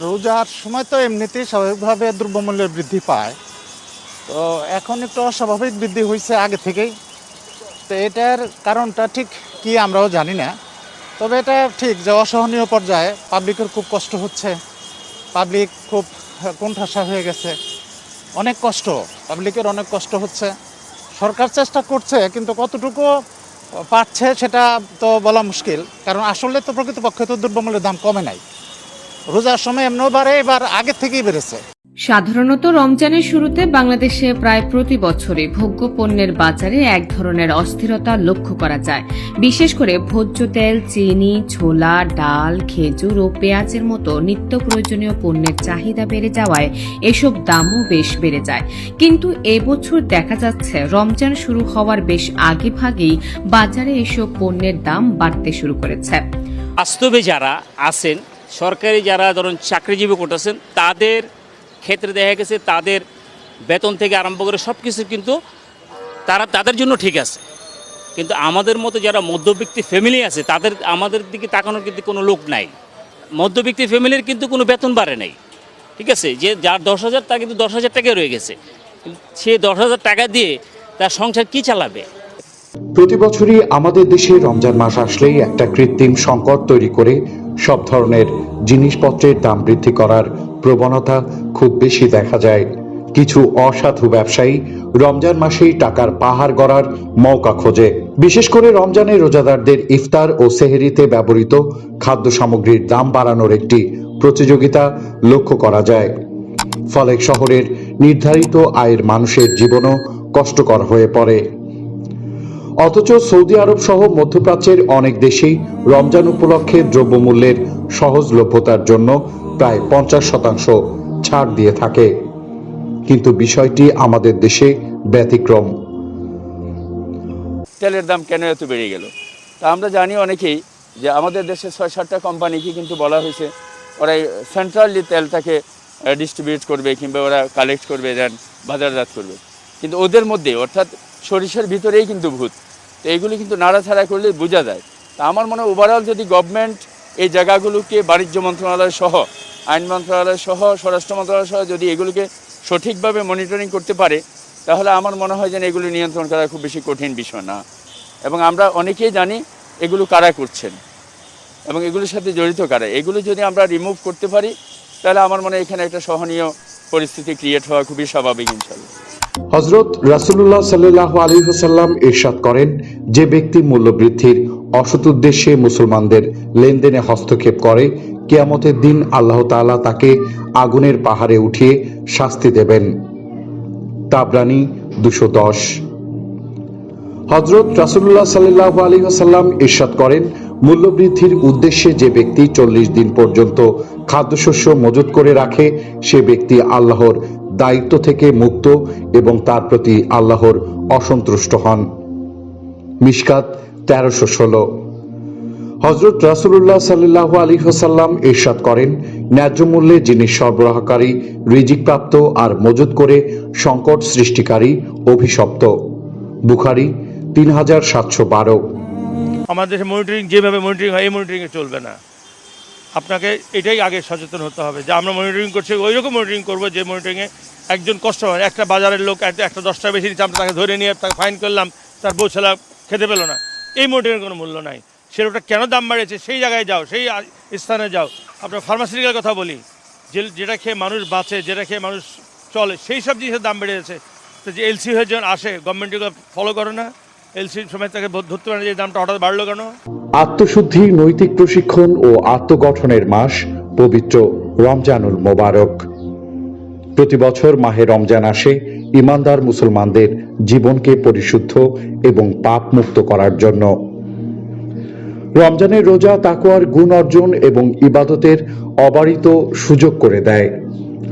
রোজার সময় তো এমনিতেই স্বাভাবিকভাবে দ্রব্যমূল্যের বৃদ্ধি পায়। তো এখন একটু অস্বাভাবিক বৃদ্ধি হয়েছে আগে থেকেই। তো এটার কারণটা ঠিক কি আমরাও জানি না। তবে এটা ঠিক যে অসহনীয় পর্যায়ে পাবলিকের খুব কষ্ট হচ্ছে। পাবলিক খুব কোণঠাসা হয়ে গেছে। অনেক কষ্ট, পাবলিকের অনেক কষ্ট হচ্ছে। সরকার চেষ্টা করছে, কিন্তু কতটুকু পাচ্ছে সেটা তো বলা মুশকিল। কারণ আসলে তো প্রকৃতপক্ষে তো দ্রব্যমূল্যের দাম কমে নাই। রোজার সময় এমনিও বাড়ে এবার আগের থেকেই বেড়েছে। সাধারণত রমজানের শুরুতে বাংলাদেশে প্রায় প্রতি বছরই ভোগ্য পণ্যের বাজারে এক ধরনের অস্থিরতা লক্ষ্য করা যায়। বিশেষ করে ভোজ্য তেল চিনি ছোলা ডাল খেজুর ও পেঁয়াজের মতো নিত্য প্রয়োজনীয় পণ্যের চাহিদা বেড়ে যাওয়ায় এসব দামও বেশ বেড়ে যায়। কিন্তু এবছর দেখা যাচ্ছে রমজান শুরু হওয়ার বেশ আগে ভাগেই বাজারে এসব পণ্যের দাম বাড়তে শুরু করেছে। বাস্তবে যারা আছেন সরকারি যারা ধরুন চাকরিজীবী করতেছেন, তাদের ক্ষেত্রে দেখা গেছে তাদের বেতন থেকে আরম্ভ করে সব কিছু কিন্তু তারা তাদের জন্য ঠিক আছে। কিন্তু আমাদের মতো যারা মধ্যবিত্তি ফ্যামিলি আছে, তাদের, আমাদের দিকে তাকানোর কিন্তু কোনো লোক নাই। মধ্যবিত্তি ফ্যামিলির কিন্তু কোনো বেতন বাড়ে নাই। ঠিক আছে? যে যার দশ হাজার, তার কিন্তু দশ হাজার টাকা রয়ে গেছে। সে দশ হাজার টাকা দিয়ে তার সংসার কী চালাবে? প্রতি বছরই আমাদের দেশে রমজান মাস আসলেই একটা কৃত্রিম সংকট তৈরি করে সব ধরনের জিনিসপত্রের দাম বৃদ্ধি করার প্রবণতা খুব বেশি দেখা যায়। কিছু অসাধু ব্যবসায়ী রমজান মাসেই টাকার পাহাড় গড়ার মৌকা খোঁজে। বিশেষ করে রমজানে রোজাদারদের ইফতার ও সেহেরিতে ব্যবহৃত খাদ্য সামগ্রীর দাম বাড়ানোর একটি প্রতিযোগিতা লক্ষ্য করা যায়। ফলে শহরের নির্ধারিত আয়ের মানুষের জীবনও কষ্টকর হয়ে পড়ে। অথচ সৌদি আরব সহ মধ্যপ্রাচ্যের অনেক দেশেই রমজান উপলক্ষে দ্রব্যমূল্যের সহজলভ্যতার জন্য প্রায় পঞ্চাশ শতাংশ ছাড় দিয়ে থাকে। কিন্তু বিষয়টি আমাদের দেশে ব্যতিক্রম। তেলের দাম কেন এত বেড়ে গেল? তা আমরা জানি অনেকেই যে আমাদের দেশে ছয় সাতটা কোম্পানিকে কিন্তু বলা হয়েছে, ওরা সেন্ট্রালি তেলটাকে ডিস্ট্রিবিউট করবে কিংবা ওরা কালেক্ট করবে দেন বাজারজাত করবে। কিন্তু ওদের মধ্যে, অর্থাৎ সরিষার ভিতরেই কিন্তু ভূত। তো এইগুলি কিন্তু নাড়াছাড়া করলে বোঝা যায়। তা আমার মনে হয় ওভারঅল যদি গভর্নমেন্ট এই জায়গাগুলোকে বাণিজ্য মন্ত্রণালয় সহ, আইন মন্ত্রণালয় সহ, স্বরাষ্ট্র মন্ত্রণালয় সহ যদি এগুলোকে সঠিকভাবে মনিটরিং করতে পারে, তাহলে আমার মনে হয় যেন এগুলো নিয়ন্ত্রণ করা খুব বেশি কঠিন বিষয় না। এবং আমরা অনেকেই জানি এগুলো কারা করছেন এবং এগুলোর সাথে জড়িত কারা। এগুলো যদি আমরা রিমুভ করতে পারি, তাহলে আমার মনে হয় এখানে একটা সহনীয় পরিস্থিতি ক্রিয়েট হওয়া খুবই স্বাভাবিক ইনশাল্লাহ হজরত রাসুল্লাহ সাল্লাহ আলী হাসাল্লাম ইরশাদ করেন, যে ব্যক্তি মূল্যবৃদ্ধির অসৎ উদ্দেশ্যে মুসলমানদের লেনদেনে হস্তক্ষেপ করে, কেয়ামতের দিন আল্লাহ তাআলা তাকে আগুনের পাহাড়ে উঠিয়ে শাস্তি দেবেন। তাবরানি দুশো দশ। হজরত রাসুল্লাহ সাল্লাহ আলী হাসাল্লাম ইরশাদ করেন, মূল্যবৃদ্ধির উদ্দেশ্যে যে ব্যক্তি চল্লিশ দিন পর্যন্ত খাদ্যশস্য মজুত করে রাখে, সে ব্যক্তি আল্লাহর দায়িত্ব থেকে মুক্ত এবং তার প্রতি আল্লাহর অসন্তুষ্ট হন। মিশকাত তেরোশো ষোলো। হজরত রাসুল্লাহ সাল্লাহ আলী হাসাল্লাম ইরশাদ করেন, ন্যায্য মূল্যে জিনিস সরবরাহকারী, রিজিকপ্রাপ্ত আর মজুত করে সংকট সৃষ্টিকারী, অভিশপ্ত। বুখারি তিন হাজার সাতশো বারো। আমাদের মনিটরিং যেভাবে মনিটরিং হয়, এই মনিটরিংয়ে চলবে না। আপনাকে এটাই আগে সচেতন হতে হবে যে আমরা মনিটরিং করছি ওই রকম মনিটরিং করব যে মনিটরিংয়ে একজন কাস্টমার একটা বাজারের লোক, একটা দশটা বেশি দিচ্ছে, আমরা তাকে ধরে নিয়ে তাকে ফাইন করলাম, তার বউ ছেলা খেতে পেল না। এই মনিটরিংয়ের কোনো মূল্য নাই। সেটা কেন দাম বাড়িয়েছে? সেই জায়গায় যাও, সেই স্থানে যাও। আপনার ফার্মাসিউটিক্যাল কথা বলি। যে, যেটা খেয়ে মানুষ বাঁচে, যেটা খেয়ে মানুষ চলে, সেই সব জিনিসের দাম বেড়ে যাচ্ছে। তো যে এলসি হয়ে যখন আসে গভর্নমেন্ট ফলো করে না? এলসির সময় তাকে ধরতে যে দামটা হঠাৎ বাড়লো কেন? আত্মশুদ্ধি, নৈতিক প্রশিক্ষণ ও আত্মগঠনের মাস পবিত্র রমজানুল মোবারক। প্রতি বছর মাহে রমজান আসে, ইমানদার মুসলমানদের জীবনকে পরিশুদ্ধ এবং পাপ মুক্ত করার জন্য। রমজানের রোজা তাকুয়ার গুণ অর্জন এবং ইবাদতের অবারিত সুযোগ করে দেয়।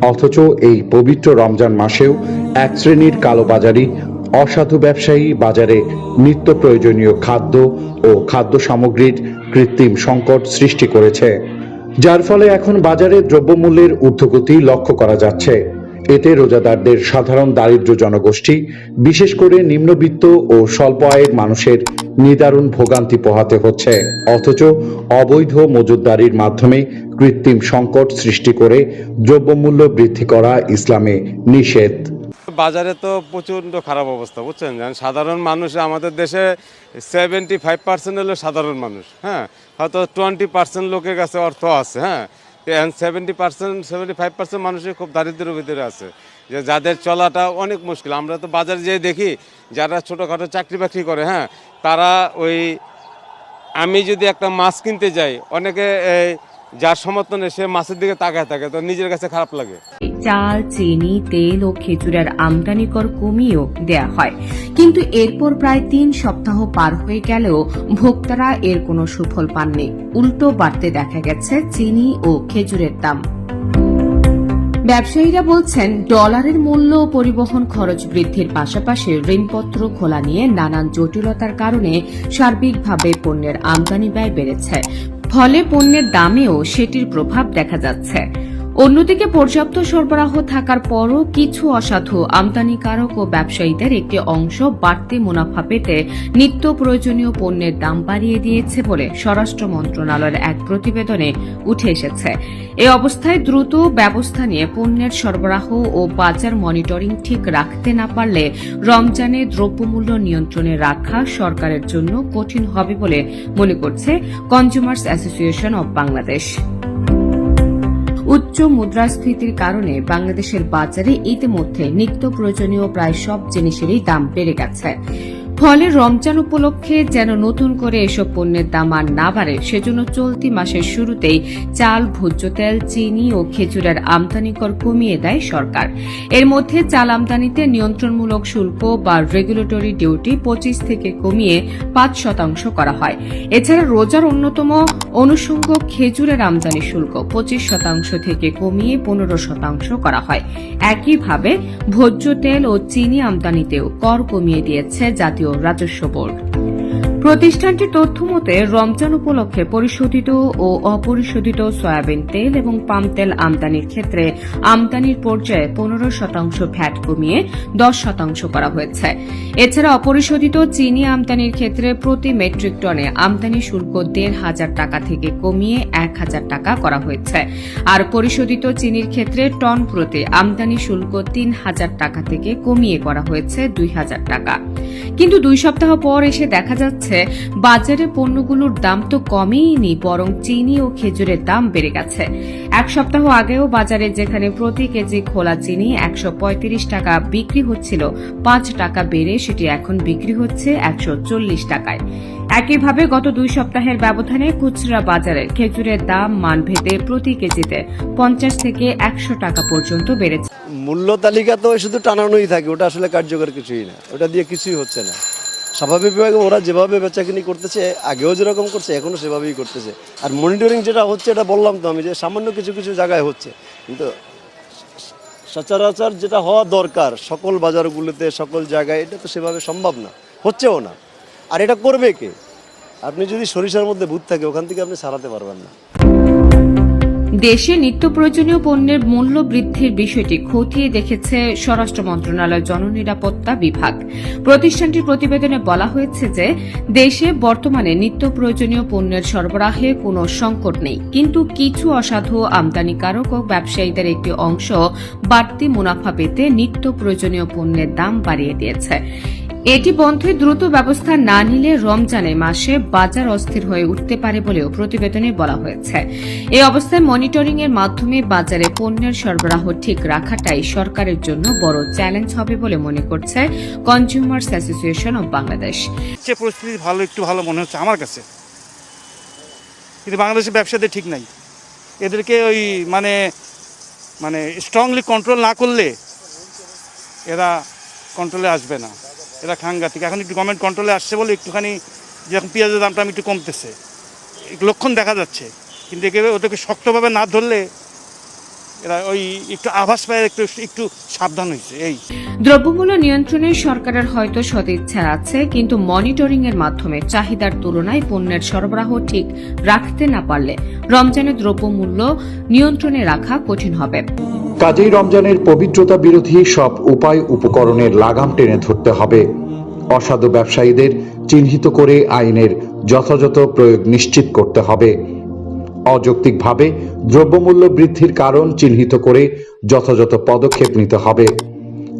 অথচ এই পবিত্র রমজান মাসেও এক শ্রেণির কালোবাজারি অসাধু ব্যবসায়ী, বাজারে নিত্য প্রয়োজনীয় খাদ্য ও খাদ্য সামগ্রীর কৃত্রিম সংকট সৃষ্টি করেছে, যার ফলে এখন বাজারে দ্রব্যমূল্যের ঊর্ধ্বগতি লক্ষ্য করা যাচ্ছে। এতে রোজাদারদের সাধারণ দারিদ্র জনগোষ্ঠী, বিশেষ করে নিম্নবিত্ত ও স্বল্প আয়ের মানুষের নিদারুণ ভোগান্তি পোহাতে হচ্ছে। অথচ অবৈধ মজুদদারির মাধ্যমে কৃত্রিম সংকট সৃষ্টি করে দ্রব্যমূল্য বৃদ্ধি করা ইসলামে নিষেধ। বাজারে তো প্রচণ্ড খারাপ অবস্থা, বুঝছেন? সাধারণ মানুষ আমাদের দেশে সেভেন্টি ফাইভ পার্সেন্ট হলো সাধারণ মানুষ হ্যাঁ? হয়তো টোয়েন্টি পার্সেন্ট লোকের কাছে অর্থ আছে হ্যাঁ? Seventy percent seventy five percent মানুষই খুব দারিদ্রের ভিতরে আছে। যে যাদের চলাটা অনেক মুশকিল, আমরা তো বাজারে যেয়ে দেখি, যারা ছোটোখাটো চাকরি বাকরি করে হ্যাঁ? তারা ওই, আমি যদি একটা মাছ কিনতে যাই, অনেকে যার সমর্থনে সে মাছের দিকে তাকায় থাকে, তো নিজের কাছে খারাপ লাগে। চাল চিনি, তেল ও খেজুরের আমদানি কর কমিয়েও দেয়া হয়। কিন্তু এরপর প্রায় তিন সপ্তাহ পার হয়ে গেলেও ভোক্তারা এর কোনো সুফল পাননি। উল্টো বাড়তে দেখা গেছে চিনি ও খেজুরের দাম। ব্যবসায়ীরা বলছেন, ডলারের মূল্য ও পরিবহন খরচ বৃদ্ধির পাশাপাশি ঋণপত্র খোলা নিয়ে নানান জটিলতার কারণে সার্বিকভাবে পণ্যের আমদানি ব্যয় বেড়েছে। ফলে পণ্যের দামেও সেটির প্রভাব দেখা যাচ্ছে। অন্যদিকে পর্যাপ্ত সরবরাহ থাকার পরও কিছু অসাধু আমদানিকারক ও ব্যবসায়ীদের একটি অংশ বাড়তি মুনাফা পেতে নিত্য প্রয়োজনীয় পণ্যের দাম বাড়িয়ে দিয়েছে বলে স্বরাষ্ট্র মন্ত্রণালয়ের এক প্রতিবেদনে উঠে এসেছে। এ অবস্থায় দ্রুত ব্যবস্থা নিয়ে পণ্যের সরবরাহ ও বাজার মনিটরিং ঠিক রাখতে না পারলে রমজানে দ্রব্যমূল্য নিয়ন্ত্রণে রাখা সরকারের জন্য কঠিন হবে বলে মনে করছে কনজিউমার্স অ্যাসোসিয়েশন অব বাংলাদেশ। উচ্চ মুদ্রাস্ফীতির কারণে বাংলাদেশের বাজারে ইতিমধ্যে নিত্য প্রয়োজনীয় প্রায় সব জিনিসেরই দাম বেড়ে গেছে। ফলে রমজান উপলক্ষে যেন নতুন করে এসব পণ্যের দাম আর না বাড়ে, সেজন্য চলতি মাসের শুরুতেই চাল, ভোজ্য তেল, চিনি ও খেজুরের আমদানি কর কমিয়ে দেয় সরকার। এর মধ্যে চাল আমদানিতে নিয়ন্ত্রণমূলক শুল্ক বা রেগুলেটরি ডিউটি পঁচিশ থেকে কমিয়ে পাঁচ শতাংশ করা হয়। এছাড়া রোজার অন্যতম অনুষঙ্গ খেজুরের আমদানি শুল্ক পঁচিশ শতাংশ থেকে কমিয়ে পনেরো শতাংশ করা হয়। একইভাবে ভোজ্য তেল ও চিনি আমদানিতেও কর কমিয়ে দিয়েছে জাতীয় রাজস্ব বোর্ড। প্রতিষ্ঠানটির তথ্য মতে, রমজান উপলক্ষে পরিশোধিত ও অপরিশোধিত সয়াবিন তেল এবং পাম তেল আমদানির ক্ষেত্রে আমদানির পর্যায়ে পনেরো শতাংশ ভ্যাট কমিয়ে দশ শতাংশ করা হয়েছে। এছাড়া অপরিশোধিত চিনি আমদানির ক্ষেত্রে প্রতি মেট্রিক টনে আমদানি শুল্ক দেড় হাজার টাকা থেকে কমিয়ে এক হাজার টাকা করা হয়েছে। আর পরিশোধিত চিনির ক্ষেত্রে টন প্রতি আমদানি শুল্ক তিন হাজার টাকা থেকে কমিয়ে করা হয়েছে দুই হাজার টাকা। কিন্তু দুই সপ্তাহ পর এসে দেখা যাচ্ছে বাজারে পণ্যগুলোর দাম তো কমেইনি বরং চিনি ও খেজুরের দাম বেড়ে গেছে। এক সপ্তাহ আগেও বাজারে যেখানে প্রতি কেজি খোলা চিনি একশো পঁয়ত্রিশ টাকা বিক্রি হচ্ছিল, পাঁচ টাকা বেড়ে সেটি এখন বিক্রি হচ্ছে একশো চল্লিশ টাকায়। একইভাবে গত দুই সপ্তাহের ব্যবধানে খুচরা বাজারে খেজুরের দাম মানভেদে প্রতি কেজিতে পঞ্চাশ থেকে একশো টাকা পর্যন্ত বেড়েছে। মূল্য তালিকা তো শুধু টানানোই থাকে, ওটা আসলে কার্যকর কিছুই না, ওটা দিয়ে কিছুই হচ্ছে না। স্বাভাবিকভাবে ওরা যেভাবে বেচাকিনি করতেছে, আগেও যেরকম করছে এখনও সেভাবেই করতেছে। আর মনিটরিং যেটা হচ্ছে, এটা বললাম তো আমি যে সামান্য কিছু কিছু জায়গায় হচ্ছে। কিন্তু সচরাচর যেটা হওয়া দরকার সকল বাজারগুলোতে, সকল জায়গায়, এটা তো সেভাবে সম্ভব না। হচ্ছেও না। আর এটা করবে কে? আপনি যদি সরিষার মধ্যে ভূত থাকে, ওখান থেকে আপনি সারাতে পারবেন না। দেশে নিত্য প্রয়োজনীয় পণ্যের মূল্য বৃদ্ধির বিষয়টি খতিয়ে দেখেছে স্বরাষ্ট্র মন্ত্রণালয় জননিরাপত্তা বিভাগ। প্রতিষ্ঠানটির প্রতিবেদনে বলা হয়েছে যে, দেশে বর্তমানে নিত্য প্রয়োজনীয় পণ্যের সরবরাহে কোনো সংকট নেই। কিন্তু কিছু অসাধু, আমদানিকারক ও ব্যবসায়ীদের একটি অংশ বাড়তি মুনাফা পেতে নিত্য প্রয়োজনীয় পণ্যের দাম বাড়িয়ে দিয়েছে। এটি বন্ধে দ্রুত ব্যবস্থা না নিলে রমজানে মাসে বাজার অস্থির হয়ে উঠতে পারে বলেও প্রতিবেদনে বলা হয়েছে। এই অবস্থায় মনিটরিং এর মাধ্যমে বাজারে পণ্যের সরবরাহ ঠিক রাখাটাই সরকারের জন্য বড় চ্যালেঞ্জ হবে বলে মনে করছে কনজিউমার্স অ্যাসোসিয়েশন অব বাংলাদেশ পরিস্থিতি ভালো, একটু ভালো মনে হচ্ছে আমার কাছে। কিন্তু বাংলাদেশের ব্যবসাতে ঠিক নাই। এদেরকে ওই মানে মানে স্ট্রংলি কন্ট্রোল না করলে এরা কন্ট্রোলে আসবে না। এরা সাংঘাতিক এখন একটু গভর্নমেন্ট কন্ট্রোলে আসছে বলে একটুখানি যেরকম পেঁয়াজের দামটা একটু কমতেছে। লক্ষণ দেখা যাচ্ছে। কিন্তু একেবারে ওদেরকে শক্তভাবে না ধরলে এরা ওই একটু আভাস পায়, একটু একটু সাবধান হয়েছে, এই। দ্রব্যমূল্য নিয়ন্ত্রণে সরকারের হয়তো সদিচ্ছা আছে, কিন্তু মনিটরিং এর মাধ্যমে চাহিদার তুলনায় পণ্যের সরবরাহ ঠিক রাখতে না পারলে রমজানে দ্রব্যমূল্য নিয়ন্ত্রণে রাখা কঠিন হবে। কাজেই রমজানের পবিত্রতা বিরোধী সব উপায় উপকরণের লাগাম টেনে ধরতে হবে। অসাধু ব্যবসায়ীদের চিহ্নিত করে আইনের যথাযথ প্রয়োগ নিশ্চিত করতে হবে। অযৌক্তিকভাবে দ্রব্যমূল্য বৃদ্ধির কারণ চিহ্নিত করে যথাযথ পদক্ষেপ নিতে হবে।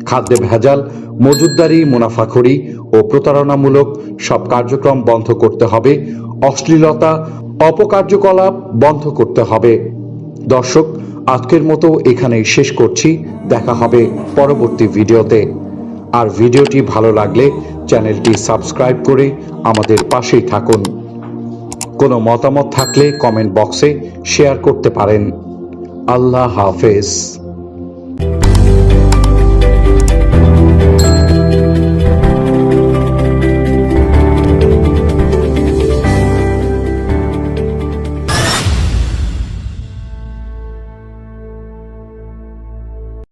খাদ্যে ভেজাল, মজুদদারি মুনাফাখড়ি ও প্রতারণামূলক সব কার্যক্রম বন্ধ করতে হবে। অশ্লীলতা, অপকার্যকলাপ বন্ধ করতে হবে। দর্শক আজকের মতো এখানেই শেষ করছি। দেখা হবে পরবর্তী ভিডিওতে। আর ভিডিওটি ভালো লাগলে চ্যানেলটি সাবস্ক্রাইব করে আমাদের পাশেই থাকুন। কোনো মতামত থাকলে কমেন্ট বক্সে শেয়ার করতে পারেন। আল্লাহ হাফেজ।